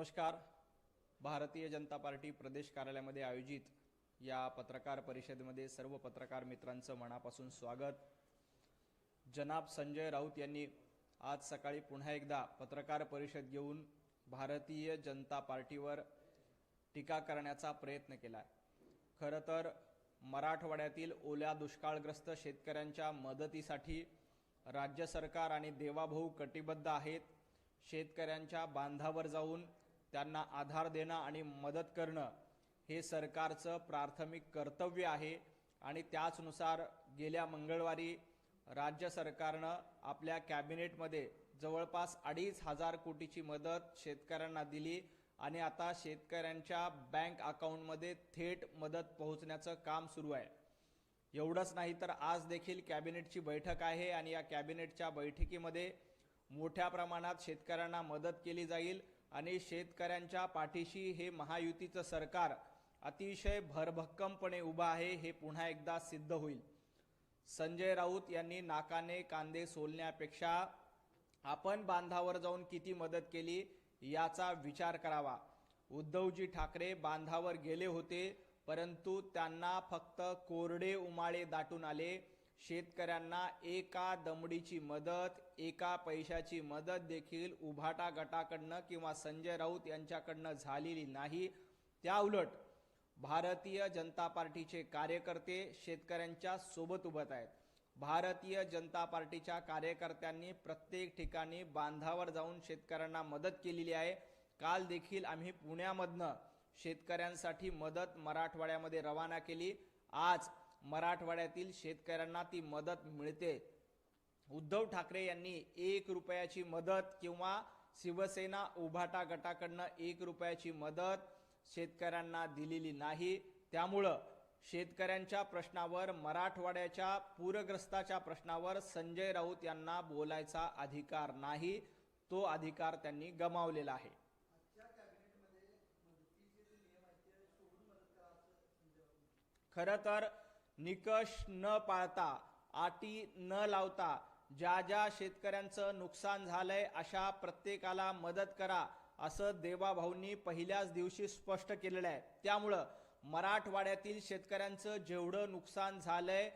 नमस्कार. भारतीय जनता पार्टी प्रदेश कार्यालयामध्ये आयोजित या पत्रकार परिषदेमध्ये सर्व पत्रकार मित्रांचं मनापासून स्वागत. जनाब संजय राऊत यांनी आज सकाळी पुन्हा एकदा पत्रकार परिषद घेऊन भारतीय जनता पार्टीवर टीका करण्याचा प्रयत्न केला खरं तर मराठवाड्यातील ओल्या दुष्काळग्रस्त शेतकऱ्यांच्या मदतीसाठी राज्य सरकार आणि देवाभाऊ कटिबद्ध आहेत. शेतकऱ्यांच्या बांधावर जाऊन त्यांना आधार देणं आणि मदत करणं हे सरकारचं प्राथमिक कर्तव्य आहे. आणि त्याचनुसार गेल्या मंगळवारी राज्य सरकारनं आपल्या कॅबिनेटमध्ये जवळपास अडीच हजार कोटीची मदत शेतकऱ्यांना दिली आणि आता शेतकऱ्यांच्या बँक अकाउंटमध्ये थेट मदत पोहोचण्याचं काम सुरू आहे. एवढंच नाही तर आज देखील कॅबिनेटची बैठक आहे आणि या कॅबिनेटच्या बैठकीमध्ये मोठ्या प्रमाणात शेतकऱ्यांना मदत केली जाईल. आणि शेतकऱ्यांच्या पाठीशी हे महायुतीचं सरकार अतिशय भरभक्कमपणे उभं आहे हे पुन्हा एकदा सिद्ध होईल. संजय राऊत यांनी नाकाने कांदे सोलण्यापेक्षा आपण बांधावर जाऊन किती मदत केली याचा विचार करावा. उद्धवजी ठाकरे बांधावर गेले होते परंतु त्यांना फक्त कोरडे उमाळे दाटून आले. शेतकऱ्यांना एका दमडीची मदत एका पैशाची मदत देखील उभाटा गटाकडनं किंवा संजय राऊत यांच्याकडनं झालेली नाही. त्या उलट भारतीय जनता पार्टीचे कार्यकर्ते शेतकऱ्यांच्या सोबत उभत आहेत. भारतीय जनता पार्टीच्या कार्यकर्त्यांनी प्रत्येक ठिकाणी बांधावर जाऊन शेतकऱ्यांना मदत केलेली आहे. काल देखील आम्ही पुण्यामधनं शेतकऱ्यांसाठी मदत मराठवाड्यामध्ये रवाना केली. आज मराठवाड्यातील शेतकऱ्यांना ती मदत मिळते. उद्धव ठाकरे यांनी एक रुपयाची मदत किंवा शिवसेना उभाटा गटाकडनं एक रुपयाची मदत शेतकऱ्यांना दिलेली नाही. त्यामुळं शेतकऱ्यांच्या प्रश्नावर मराठवाड्याच्या पूरग्रस्ताच्या प्रश्नावर संजय राऊत यांना बोलायचा अधिकार नाही. तो अधिकार त्यांनी गमावलेला आहे. खरं तर निकष न पाळता अटी न लावता ज्या ज्या शेतकऱ्यांचं नुकसान झालंय अशा प्रत्येकाला मदत करा असं देवाभाऊंनी पहिल्याच दिवशी स्पष्ट केलेलं आहे. त्यामुळं मराठवाड्यातील शेतकऱ्यांचं जेवढं नुकसान झालंय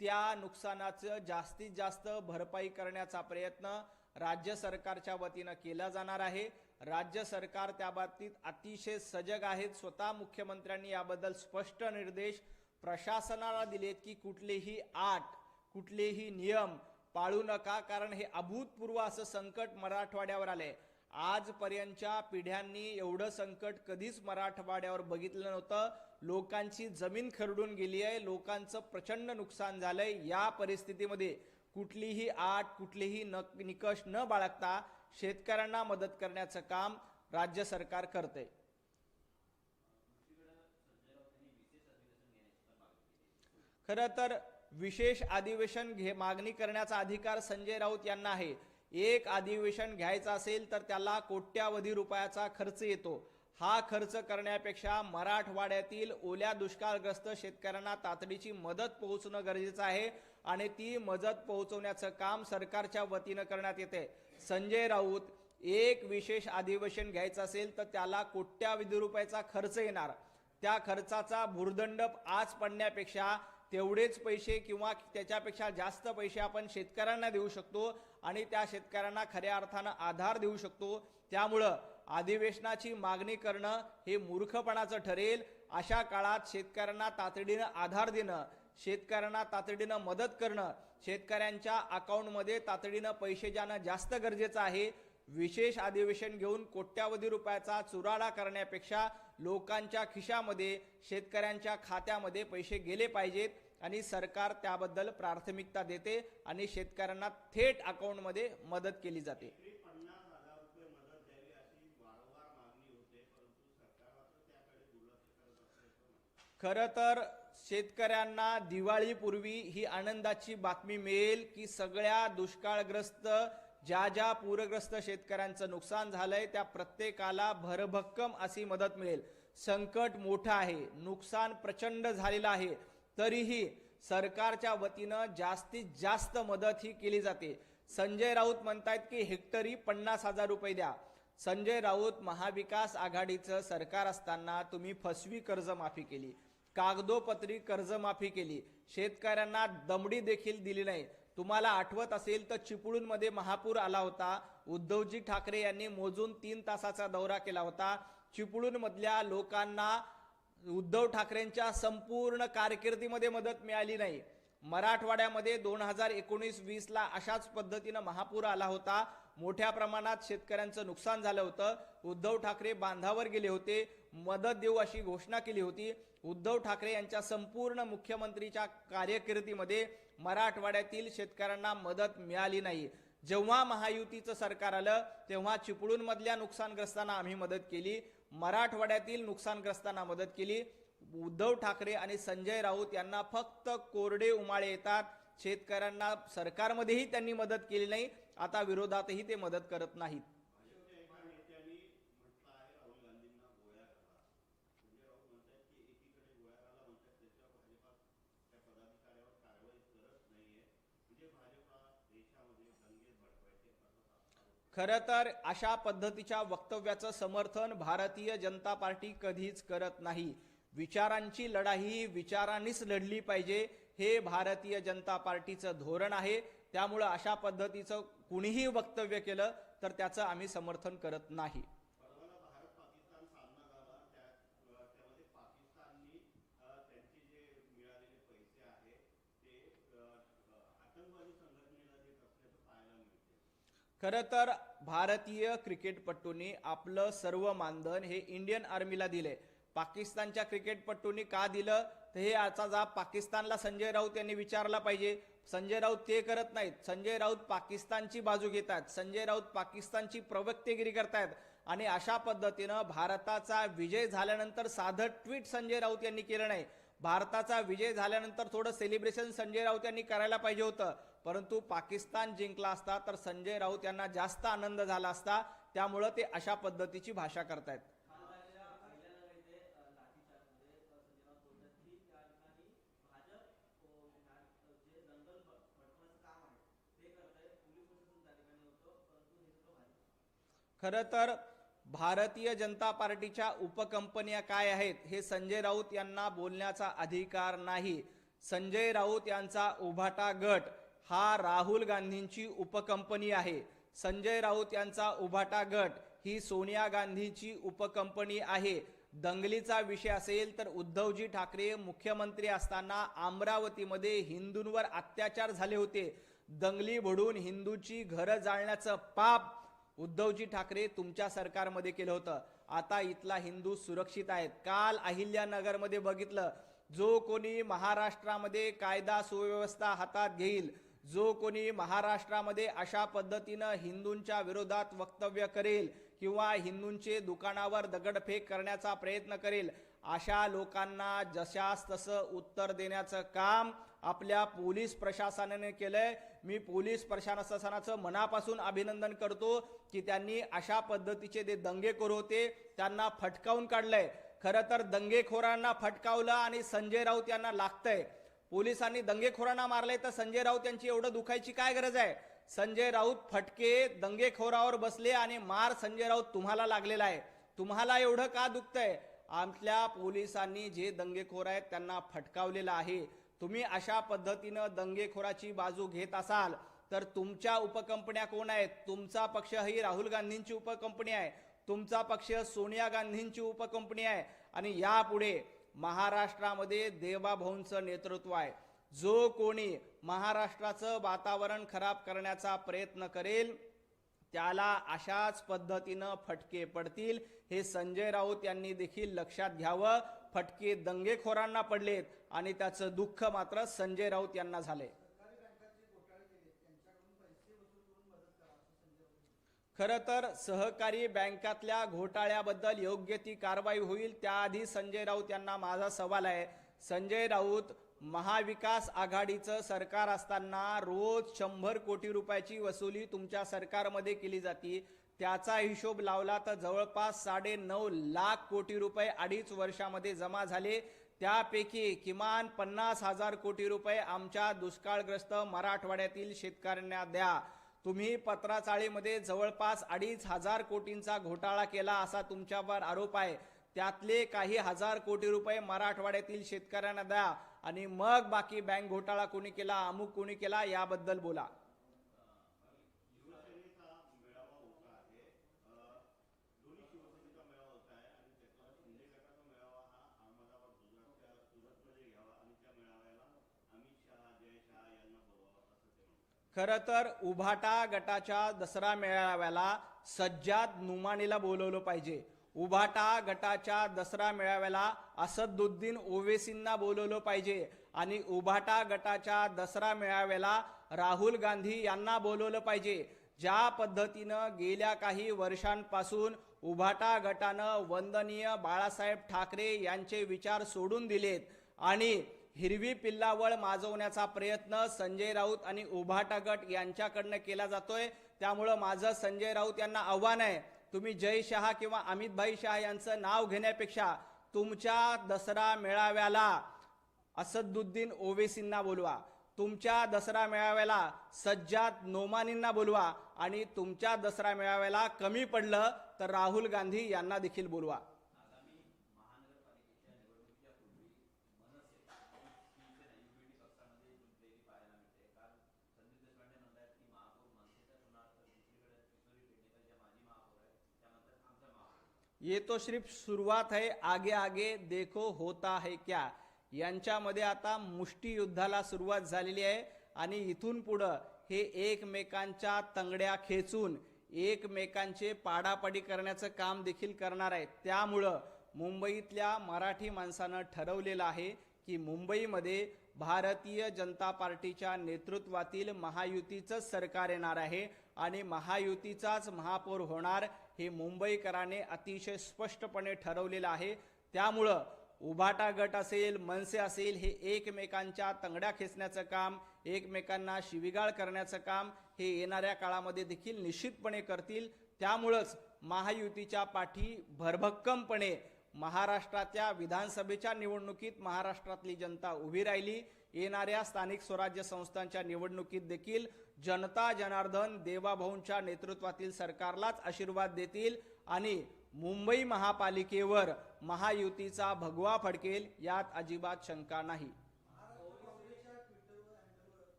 त्या नुकसानाचं जास्तीत जास्त भरपाई करण्याचा प्रयत्न राज्य सरकारच्या वतीनं केला जाणार आहे. राज्य सरकार त्या बाबतीत अतिशय सजग आहेत स्वतः मुख्यमंत्र्यांनी याबद्दल स्पष्ट निर्देश प्रशासनाला दिलेत की कुठलेही आट कुठलेही नियम पाळू नका कारण हे अभूतपूर्व असं संकट मराठवाड्यावर आलंय. आजपर्यंतच्या पिढ्यांनी एवढं संकट कधीच मराठवाड्यावर बघितलं नव्हतं. लोकांची जमीन खरडून गेली आहे लोकांचं प्रचंड नुकसान झालंय. या परिस्थितीमध्ये कुठलीही आट कुठलीही न निकष न बाळगता शेतकऱ्यांना मदत करण्याचं काम राज्य सरकार करते खरं तर विशेष अधिवेशन घे मागणी करण्याचा अधिकार संजय राऊत यांना आहे. एक अधिवेशन घ्यायचं असेल तर त्याला कोट्यावधी रुपयाचा खर्च येतो. हा खर्च करण्यापेक्षा मराठवाड्यातील ओल्या दुष्काळग्रस्त शेतकऱ्यांना तातडीची मदत पोहोचणं गरजेचं आहे आणि ती मदत पोहोचवण्याचं काम सरकारच्या वतीनं करण्यात येते. संजय राऊत एक विशेष अधिवेशन घ्यायचं असेल तर त्याला कोट्यावधी रुपयाचा खर्च येणार. त्या खर्चाचा भुर्दंड आज पडण्यापेक्षा तेवढेच पैसे किंवा त्याच्यापेक्षा जास्त पैसे आपण शेतकऱ्यांना देऊ शकतो आणि त्या शेतकऱ्यांना खऱ्या अर्थानं आधार देऊ शकतो. त्यामुळं अधिवेशनाची मागणी करणं हे मूर्खपणाचं ठरेल. अशा काळात शेतकऱ्यांना तातडीनं आधार देणं शेतकऱ्यांना तातडीनं मदत करणं शेतकऱ्यांच्या अकाउंटमध्ये तातडीनं पैसे जाणं जास्त गरजेचं आहे. विशेष अधिवेशन घेऊन कोट्यावधी रुपयाचा चुराडा करण्यापेक्षा लोकांच्या खिशामध्ये शेतकऱ्यांच्या खात्यामध्ये पैसे गेले पाहिजेत. आणि सरकार त्याबद्दल प्राथमिकता देते आणि शेतकऱ्यांना थेट अकाउंटमध्ये मदत केली जाते. खरं तर शेतकऱ्यांना दिवाळीपूर्वी ही आनंदाची बातमी मिळेल की सगळ्या दुष्काळग्रस्त ज्या ज्या पूरग्रस्त शेतकऱ्यांचं नुकसान झालंय त्या प्रत्येकाला भरभक्कम अशी मदत मिळेल. संकट मोठं आहे नुकसान प्रचंड झालेलं आहे. तरीही सरकारच्या वतीनं जास्तीत जास्त मदत ही केली जाते. संजय राऊत म्हणतायत की हेक्टरी पन्नास हजार रुपये द्या. संजय राऊत महाविकास आघाडीचं सरकार असताना तुम्ही फसवी कर्जमाफी केली. कागदोपत्री कर्जमाफी केली. शेतकऱ्यांना दमडी देखील दिली नाही. तुम्हाला आठवत असेल तर चिपळूणमध्ये महापूर आला होता. उद्धवजी ठाकरे यांनी मोजून तीन तासाचा दौरा केला होता. चिपळूणमधल्या लोकांना उद्धव ठाकरेंच्या संपूर्ण कारकिर्दीमध्ये मदत मिळाली नाही. मराठवाड्यामध्ये दोन हजार एकोणीस वीसला अशाच पद्धतीनं महापूर आला होता. मोठ्या प्रमाणात शेतकऱ्यांचं नुकसान झालं होतं. उद्धव ठाकरे बांधावर गेले होते. मदत देऊ अशी घोषणा केली होती. उद्धव ठाकरे यांच्या संपूर्ण मुख्यमंत्रीच्या कार्यकिर्दीमध्ये मराठवाड्यातील शेतकऱ्यांना मदत मिळाली नाही. जेव्हा महायुतीचं सरकार आलं तेव्हा चिपळूणमधल्या नुकसानग्रस्तांना आम्ही मदत केली. मराठवाड्यातील नुकसानग्रस्तांना मदत केली. उद्धव ठाकरे आणि संजय राऊत यांना फक्त कोरडे उमाळे येतात. शेतकऱ्यांना सरकारमध्येही त्यांनी मदत केली नाही. आता विरोधातही ते मदत करत नाहीत. खरं तर अशा पद्धतीच्या वक्तव्याचं समर्थन भारतीय जनता पार्टी कधीच करत नाही. विचारांची लढाई ही विचारांनीच लढली पाहिजे हे भारतीय जनता पार्टीचं धोरण आहे. त्यामुळं अशा पद्धतीचं कुणीही वक्तव्य केलं तर त्याचं आम्ही समर्थन करत नाही परवाला भारत पाकिस्तान सामना झाला त्या अ, त्यामध्ये पाकिस्ताननी अ, त्यांचे जे मिळालेले पैसे आहे ते अ, अ, आतंकवादी संघटनेला देत असल्याचं पाहायला मिळते खरं तर भारतीय क्रिकेटपटूंनी आपलं सर्व मानधन हे इंडियन आर्मीला दिले. पाकिस्तानच्या क्रिकेटपटूंनी का दिलं? तर हे याचा जाब पाकिस्तानला संजय राऊत यांनी विचारला पाहिजे. संजय राऊत ते करत नाहीत. संजय राऊत पाकिस्तानची बाजू घेतात. संजय राऊत पाकिस्तानची प्रवक्तेगिरी करतायत. आणि अशा पद्धतीनं भारताचा विजय झाल्यानंतर साधं ट्विट संजय राऊत यांनी केलं नाही. भारताचा विजय झाल्यानंतर थोडं सेलिब्रेशन संजय राऊत यांनी करायला पाहिजे होतं. परंतु पाकिस्तान जिंकला असता तर संजय राऊत यांना जास्त आनंद झाला असता त्यामुळं ते अशा पद्धतीची भाषा करतायत. खरं तर भारतीय जनता पार्टीच्या उपकंपन्या काय आहेत हे संजय राऊत यांना बोलण्याचा अधिकार नाही. संजय राऊत यांचा उभाटा गट हा राहुल गांधींची उपकंपनी आहे. संजय राऊत यांचा उभाटा गट ही सोनिया गांधीची उपकंपनी आहे. दंगलीचा विषय असेल तर उद्धवजी ठाकरे मुख्यमंत्री असताना अमरावतीमध्ये हिंदूंवर अत्याचार झाले होते. दंगली भडून हिंदूची घरं जाळण्याचं पाप उद्धवजी ठाकरे तुमच्या सरकारमध्ये केलं होतं. आता इथला हिंदू सुरक्षित आहेत. काल अहिल्यानगरमध्ये बघितलं जो कोणी महाराष्ट्रामध्ये कायदा सुव्यवस्था हातात घेईल जो कोणी महाराष्ट्रामध्ये अशा पद्धतीनं हिंदूंच्या विरोधात वक्तव्य करेल किंवा हिंदूंचे दुकानावर दगडफेक करण्याचा प्रयत्न करेल अशा लोकांना जशास तसं उत्तर देण्याचं काम आपल्या पोलीस प्रशासनाने केलंय. मी पोलीस प्रशासनाचं मनापासून अभिनंदन करतो की त्यांनी अशा पद्धतीचे जे दंगेखोर होते त्यांना फटकावून काढलंय. खरं तर दंगेखोरांना फटकावलं आणि संजय राऊत यांना लागतंय. पोलिसांनी दंगेखोरांना मारले तर संजय राऊत यांची एवढं दुखायची काय गरज आहे? संजय राऊत फटके दंगेखोरावर बसले आणि मार संजय राऊत तुम्हाला लागलेला आहे. तुम्हाला एवढं का दुखतंय? आपल्या पोलिसांनी जे दंगेखोर आहेत त्यांना फटकावलेलं आहे. तुम्ही अशा पद्धतीनं दंगेखोराची बाजू घेत असाल तर तुमच्या उपकंपन्या कोण आहेत? तुमचा पक्ष ही राहुल गांधींची उपकंपनी आहे. तुमचा पक्ष सोनिया गांधींची उपकंपनी आहे. आणि यापुढे महाराष्ट्रामध्ये देवाभाऊंचं नेतृत्व आहे. जो कोणी महाराष्ट्राचं वातावरण खराब करण्याचा प्रयत्न करेल त्याला अशाच पद्धतीनं फटके पडतील. हे संजय राऊत यांनी देखील लक्षात घ्यावं. फटके दंगेखोरांना पडलेत आणि त्याचं दुःख मात्र संजय राऊत यांना झालंय. खरं तर सहकारी बँकातल्या घोटाळ्याबद्दल योग्य ती कारवाई होईल त्याआधी संजय राऊत यांना माझा सवाल आहे. संजय राऊत महाविकास आघाडीचं सरकार असताना रोज शंभर कोटी रुपयाची वसुली तुमच्या सरकारमध्ये केली जाते. त्याचा हिशोब लावला तर जवळपास साडे नऊ लाख कोटी रुपये अडीच वर्षामध्ये जमा झाले. त्यापैकी किमान पन्नास हजार कोटी रुपये आमच्या दुष्काळग्रस्त मराठवाड्यातील शेतकऱ्यांना द्या. तुम्ही पत्राचाळीमध्ये जवळपास अडीच हजार कोटींचा घोटाळा केला असा तुमच्यावर आरोप आहे. त्यातले काही हजार कोटी रुपये मराठवाड्यातील शेतकऱ्यांना द्या आणि मग बाकी बँक घोटाळा कोणी केला अमुक कोणी केला याबद्दल बोला शिवसेनेचा मेळावा होता आहे अ, दोन्ही शिवसेनेचा मेळावा होता आहे आणि त्याचा शिंदे गटाचा मेळावा हा अहमदाबाद गुजरातच्या सुरतमध्ये घ्यावा आणि त्या मेळाव्याला अमित शहा जय शहा यांना बोलवावं असं ते म्हणतात खरं तर उभाटा गटाच्या दसरा मेळाव्याला सज्जाद नुमानीला बोलवलं पाहिजे. उभाटा गटाच्या दसरा मेळाव्याला असदुद्दीन ओवेसींना बोलवलं पाहिजे आणि उभाटा गटाच्या दसरा मेळाव्याला राहुल गांधी यांना बोलवलं पाहिजे. ज्या पद्धतीनं गेल्या काही वर्षांपासून उभाटा गटानं वंदनीय बाळासाहेब ठाकरे यांचे विचार सोडून दिलेत आणि हिरवी पिल्लावळ माजवण्याचा प्रयत्न संजय राऊत आणि उभाटा गट यांच्याकडनं केला जातोय. त्यामुळं माझं संजय राऊत यांना आव्हान आहे तुम्ही जय शहा किंवा अमित भाई शहा यांचं नाव घेण्यापेक्षा तुमच्या दसरा मेळाव्याला असदुद्दीन ओवेसींना बोलवा तुमच्या दसरा मेळाव्याला सज्जाद नोमानींना बोलवा आणि तुमच्या दसरा मेळाव्याला कमी पडलं तर राहुल गांधी यांना देखील बोलवा. ये तो सिर्फ सुरुवात आहे आगे आगे देखो होता है क्या? यांच्यामध्ये आता मुष्टीयुद्धाला सुरुवात झालेली आहे आणि इथून पुढं हे एकमेकांच्या तंगड्या खेचून एकमेकांचे पाडापाडी करण्याचं काम देखील करणार आहे त्यामुळं मुंबईतल्या मराठी माणसानं ठरवलेलं आहे की मुंबईमध्ये भारतीय जनता पार्टीच्या नेतृत्वातील महायुतीचंच सरकार येणार आहे. आणि महायुतीचाच महापौर होणार हे मुंबईकरांनी अतिशय स्पष्टपणे ठरवलेलं आहे. त्यामुळं उभाटा गट असेल मनसे असेल हे एकमेकांच्या तंगड्या खेचण्याचं काम एकमेकांना शिविगाळ करण्याचं काम हे येणाऱ्या काळामध्ये देखील निश्चितपणे करतील. त्यामुळंच महायुतीच्या पाठी भरभक्कमपणे महाराष्ट्राच्या विधानसभेच्या निवडणुकीत महाराष्ट्रातली जनता उभी राहिली. येणाऱ्या स्थानिक स्वराज्य संस्थांच्या निवडणुकीत देखील जनता जनार्दन देवाभाऊंच्या नेतृत्वातील सरकारलाच आशीर्वाद देतील आणि मुंबई महापालिकेवर महायुतीचा भगवा फडकेल यात अजिबात शंका नाही.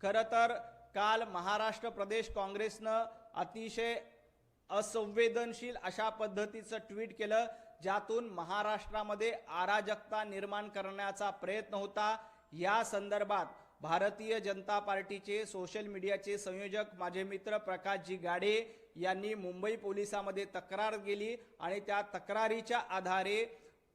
खरं तर काल महाराष्ट्र प्रदेश काँग्रेसनं अतिशय असंवेदनशील अशा पद्धतीचं ट्विट केलं ज्यातून महाराष्ट्रामध्ये अराजकता निर्माण करण्याचा प्रयत्न होता. या संदर्भात भारतीय जनता पार्टीचे सोशल मीडियाचे संयोजक माझे मित्र प्रकाशजी गाडे यांनी मुंबई पोलिसामध्ये तक्रार केली आणि त्या तक्रारीच्या आधारे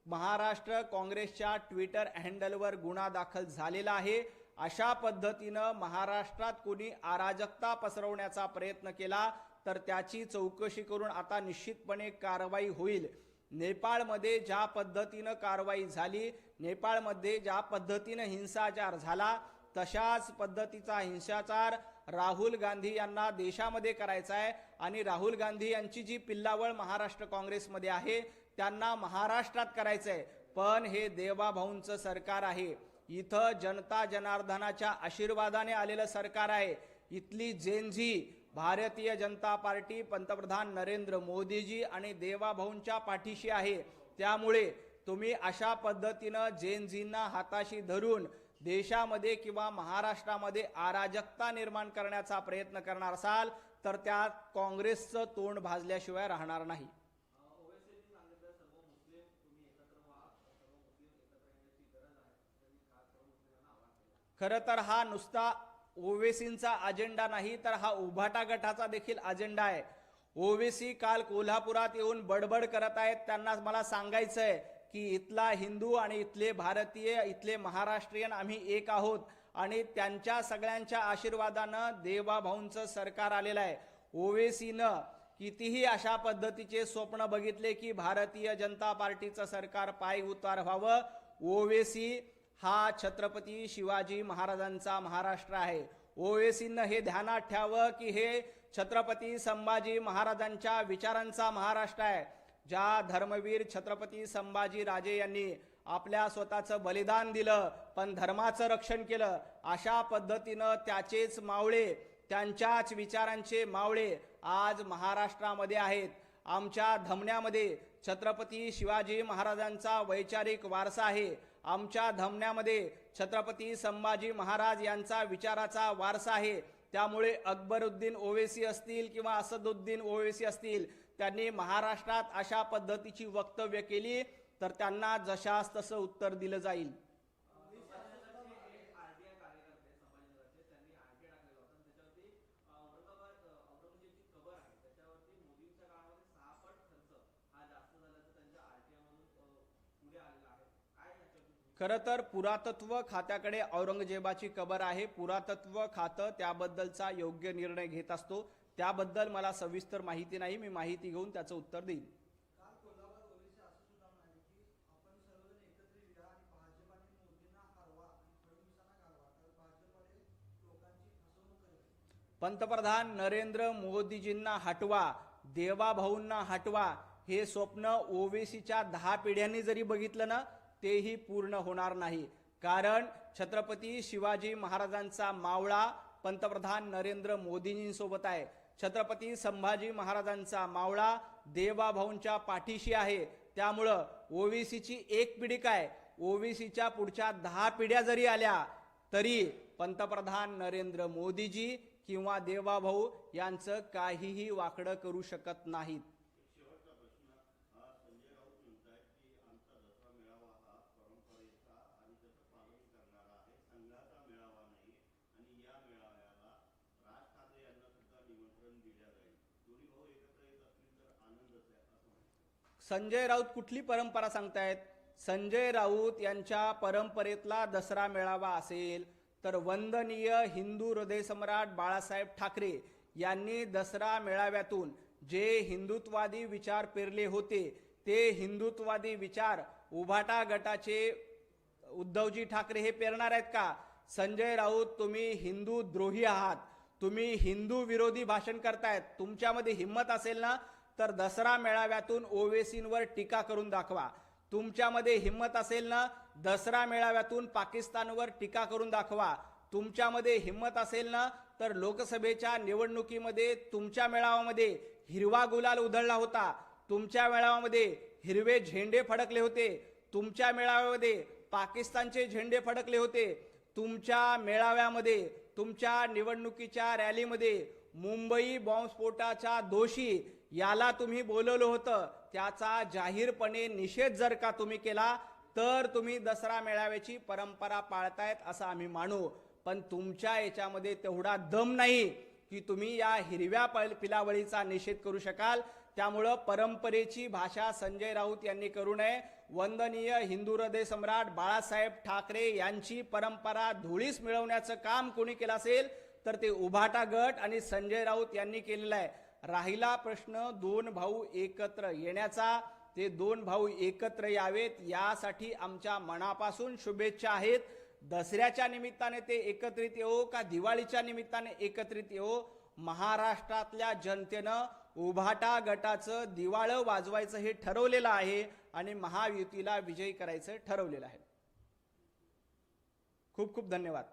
महाराष्ट्र काँग्रेसच्या ट्विटर हँडलवर गुन्हा दाखल झालेला आहे. अशा पद्धतीनं महाराष्ट्रात कोणी अराजकता पसरवण्याचा प्रयत्न केला तर त्याची चौकशी करून आता निश्चितपणे कारवाई होईल. नेपाळमध्ये ज्या पद्धतीनं कारवाई झाली नेपाळमध्ये ज्या पद्धतीनं हिंसाचार झाला तशाच पद्धतीचा हिंसाचार राहुल गांधी यांना देशामध्ये करायचा आहे. आणि राहुल गांधी यांची जी पिल्लावळ महाराष्ट्र काँग्रेसमध्ये आहे त्यांना महाराष्ट्रात करायचं आहे. पण हे देवाभाऊंचं सरकार आहे. इथं जनता जनार्दनाच्या आशीर्वादाने आलेलं सरकार आहे. इथली जेनझी भारतीय जनता पार्टी पंतप्रधान नरेंद्र मोदीजी आणि देवाभाऊंच्या पाठीशी आहे. त्यामुळे तुम्ही अशा पद्धतीनं जेनझींना हाताशी धरून देशामध्ये किंवा महाराष्ट्रामध्ये अराजकता निर्माण करण्याचा प्रयत्न करणार असाल तर त्यात काँग्रेसचं तोंड भाजल्याशिवाय राहणार नाही. खरं तर हा नुसता ओवेसींचा अजेंडा नाही तर हा उभाटा गटाचा देखील अजेंडा आहे. ओवेसी काल कोल्हापुरात येऊन बडबड करत आहेत त्यांना मला सांगायचं आहे की इथला हिंदू आणि इथले भारतीय इथले महाराष्ट्रीयन आम्ही एक आहोत. आणि त्यांच्या सगळ्यांच्या आशीर्वादानं देवाभाऊंचं सरकार आलेलं आहे. ओवेसीनं कितीही अशा पद्धतीचे स्वप्न बघितले की भारतीय जनता पार्टीचं सरकार पाय उतार व्हावं ओवेसी हा छत्रपती शिवाजी महाराजांचा महाराष्ट्र आहे. ओवेसीनं हे ध्यानात ठेवावं की हे छत्रपती संभाजी महाराजांच्या विचारांचा महाराष्ट्र आहे. ज्या धर्मवीर छत्रपती संभाजी राजे यांनी आपल्या स्वतःचं बलिदान दिलं पण धर्माचं रक्षण केलं अशा पद्धतीनं त्याचेच मावळे त्यांच्याच विचारांचे मावळे आज महाराष्ट्रामध्ये आहेत. आमच्या धमन्यामध्ये छत्रपती शिवाजी महाराजांचा वैचारिक वारसा आहे. आमच्या धमन्यामध्ये छत्रपती संभाजी महाराज यांचा विचाराचा वारसा आहे. त्यामुळे अकबरुद्दीन ओवेसी असतील किंवा असदुद्दीन ओवेसी असतील त्यांनी महाराष्ट्रात अशा पद्धतीची वक्तव्य केली तर त्यांना जशास तसं उत्तर दिलं जाईल. खरं तर पुरातत्व खात्याकडे औरंगजेबाची कबर आहे. पुरातत्व खातं त्याबद्दलचा योग्य निर्णय घेत असतो. त्याबद्दल मला सविस्तर माहिती नाही मी माहिती घेऊन त्याचं उत्तर देईन. पंतप्रधान नरेंद्र मोदीजींना हटवा देवाभाऊंना हटवा हे स्वप्न ओवेसीच्या दहा पिढ्यांनी जरी बघितलं ना तेही पूर्ण होणार नाही. कारण छत्रपती शिवाजी महाराजांचा मावळा पंतप्रधान नरेंद्र मोदींसोबत आहे. छत्रपती संभाजी महाराजांचा मावळा देवाभाऊंच्या पाठीशी आहे. त्यामुळं ओवीसीची एक पिढी काय? ओवीसीच्या पुढच्या दहा पिढ्या जरी आल्या तरी पंतप्रधान नरेंद्र मोदीजी किंवा देवाभाऊ यांचं काहीही वाकडं करू शकत नाहीत शेवटचा प्रश्न हा संजय राऊत म्हणतायत की आमचा दसरा मेळावा हा परंपरेचा आणि त्याचं पालन करणारा आहे संघाचा मेळावा नाही आणि या मेळाव्याला राज ठाकरे यांना सुद्धा निमंत्रण दिल्या जाईल दोन्ही भाऊ एकत्र येत असतील तर आनंदच आहे असं म्हणतात संजय राऊत कुठली परंपरा सांगतायत? संजय राऊत यांच्या परंपरेतला दसरा मेळावा असेल तर वंदनीय हिंदू हृदयसम्राट बाळासाहेब ठाकरे यांनी दसरा मेळाव्यातून जे हिंदुत्वादी विचार पेरले होते ते हिंदुत्वादी विचार उभाटा गटाचे उद्धवजी ठाकरे हे पेरणार आहेत का? संजय राऊत तुम्ही हिंदू द्रोही आहात. तुम्ही हिंदू विरोधी भाषण करतायत. तुमच्यामध्ये हिंमत असेल ना तर दसरा मेळाव्यातून ओवेसींवर टीका करून दाखवा. तुमच्यामध्ये हिंमत असेल ना दसरा मेळाव्यातून पाकिस्तानवर टीका करून दाखवा. तुमच्यामध्ये हिंमत असेल ना तर लोकसभेच्या निवडणुकीमध्ये तुमच्या मेळाव्यामध्ये हिरवा गुलाल उधळला होता. तुमच्या मेळाव्यामध्ये हिरवे झेंडे फडकले होते. तुमच्या मेळाव्यामध्ये पाकिस्तानचे झेंडे फडकले होते. तुमच्या मेळाव्यामध्ये तुमच्या निवडणुकीच्या रॅलीमध्ये मुंबई बॉम्बस्फोटाच्या दोषी याला तुम्ही बोलवलं होतं त्याचा जाहीरपणे निषेध जर का तुम्ही केला तर तुम्ही दसरा मेळाव्याची परंपरा पाळतायत असं आम्ही मानू. पण तुमच्या याच्यामध्ये तेवढा दम नाही की तुम्ही या हिरव्या पल- पिलावळीचा निषेध करू शकाल. त्यामुळं परंपरेची भाषा संजय राऊत यांनी करू नये. वंदनीय हिंदू हृदय सम्राट बाळासाहेब ठाकरे यांची परंपरा धुळीस मिळवण्याचं काम कोणी केलं असेल तर ते उभाटा गट आणि संजय राऊत यांनी केलेलं आहे. राहिला प्रश्न दोन भाऊ एकत्र येण्याचा. ते दोन भाऊ एकत्र यावेत यासाठी आमच्या मनापासून शुभेच्छा आहेत. दसऱ्याच्या निमित्ताने ते एकत्रित येऊ का दिवाळीच्या निमित्ताने एकत्रित येऊ महाराष्ट्रातल्या जनतेनं उभाटा गटाचं दिवाळं वाजवायचं हे ठरवलेलं आहे आणि महायुतीला विजयी करायचं ठरवलेलं आहे. खूप खूप धन्यवाद.